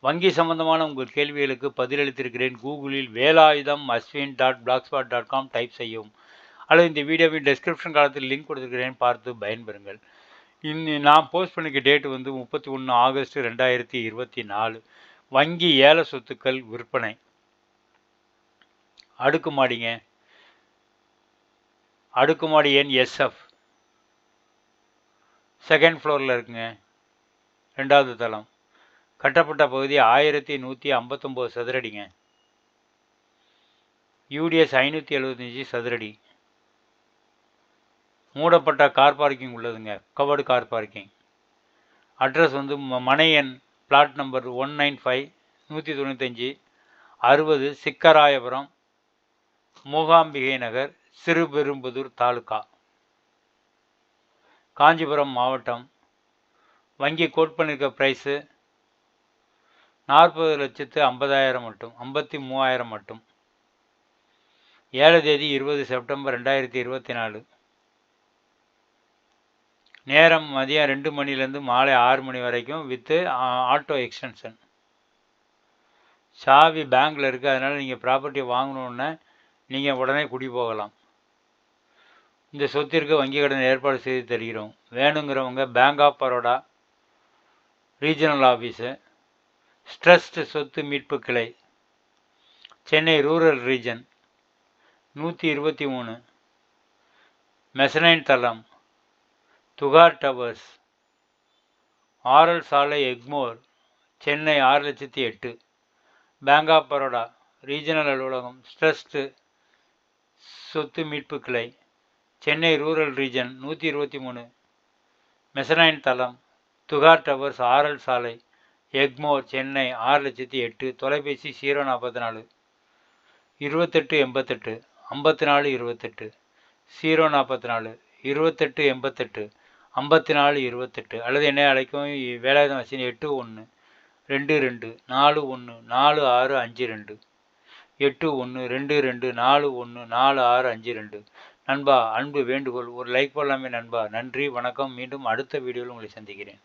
வங்கி சம்பந்தமான உங்கள் கேள்விகளுக்கு பதிலளித்திருக்கிறேன். கூகுளில் Velayutham Ashwin dot blogspot dot com type செய்யவும். அல்லது இந்த வீடியோவின் டெஸ்கிரிப்ஷன் காலத்தில் லிங்க் கொடுத்துருக்கிறேன். பார்த்து பயன்பெறுங்கள். இன்னி நான் போஸ்ட் பண்ணிக்க டேட் வந்து முப்பத்தி ஒன்று ஆகஸ்ட் ரெண்டாயிரத்தி இருபத்தி நாலு. வங்கி ஏல சொத்துக்கள் விற்பனை. அடுக்குமாடிங்க. அடுக்குமாடி எண் எஸ்எஃப் செகண்ட் ஃப்ளோரில் இருக்குங்க. ரெண்டாவது தளம். கட்டப்பட்ட பகுதி ஆயிரத்தி நூற்றி ஐம்பத்தொம்போது சதுரடிங்க. யூடிஎஸ் ஐநூற்றி எழுபத்தஞ்சி சதுரடி. மூடப்பட்ட கார் பார்க்கிங் உள்ளதுங்க. கவர்டு கார் பார்க்கிங் அட்ரஸ் வந்து ம- flat number one nine five நூற்றி தொண்ணூத்தஞ்சு அறுபது சிக்கராயபுரம் மூகாம்பிகை நகர் சிறுபெரும்புதூர் தாலுகா. காஞ்சிபுரம் மாவட்டம். வங்கி கோட் பண்ணியிருக்க ப்ரைஸு நாற்பது லட்சத்து ஐம்பதாயிரம் மட்டும் ஐம்பத்தி மூவாயிரம் மட்டும். ஏழு தேதி இருபது செப்டம்பர் ரெண்டாயிரத்தி இருபத்தி நாலு. நேரம் மதியம் ரெண்டு மணிலேருந்து மாலை ஆறு மணி வரைக்கும் வித்து ஆட்டோ எக்ஸ்டென்ஷன். சாவி பேங்க்கில் இருக்குது அதனால் நீங்கள் ப்ராப்பர்ட்டி வாங்கணுன்னே நீங்கள் உடனே குடி போகலாம். இந்த சொத்திற்கு வங்கி கடன் ஏற்பாடு செய்து தருகிறோம். வேணுங்கிறவங்க bank of Baroda regional office stressed சொத்து மீட்பு கிளை. சென்னை ரூரல் ரீஜன் நூற்றி இருபத்தி மூணு. மெசனைன் தளம் துகார் டவர்ஸ். ஆரல் சாலை எக்மோர் சென்னை ஆறு லட்சத்தி எட்டு. பேங்க் ஆஃப் பரோடா ரீஜனல் அலுவலகம் ஸ்ட்ரஸ்ட்டு சொத்து மீட்பு கிளை. சென்னை ரூரல் ரீஜன் நூற்றி இருபத்தி மூணு. மெசனைன் தளம் துகார் டவர்ஸ் ஆரல் சாலை. எக்மோர் சென்னை ஆறு லட்சத்தி எட்டு தொலைபேசி ஜீரோ நாற்பத்தி நாலு இருபத்தெட்டு எண்பத்தெட்டு. ஐம்பத்தி நாலு இருபத்தெட்டு. ஜீரோ நாற்பத்தி நாலு இருபத்தெட்டு எண்பத்தெட்டு. ஐம்பத்தி நாலு இருபத்தெட்டு. அல்லது என்னை அழைக்கும் இ- வேலாயுதம் வசதி எட்டு ஒன்று. ரெண்டு ரெண்டு. நாலு ஒன்று. நாலு ஆறு அஞ்சு ரெண்டு. எட்டு ஒன்று. ரெண்டு ரெண்டு. நாலு ஒன்று. நாலு ஆறு அஞ்சு ரெண்டு. நண்பா அன்பு வேண்டுகோள். ஒரு லைக் போடலாமே நண்பா. நன்றி வணக்கம். மீண்டும் அடுத்த வீடியோவில் உங்களை சந்திக்கிறேன்.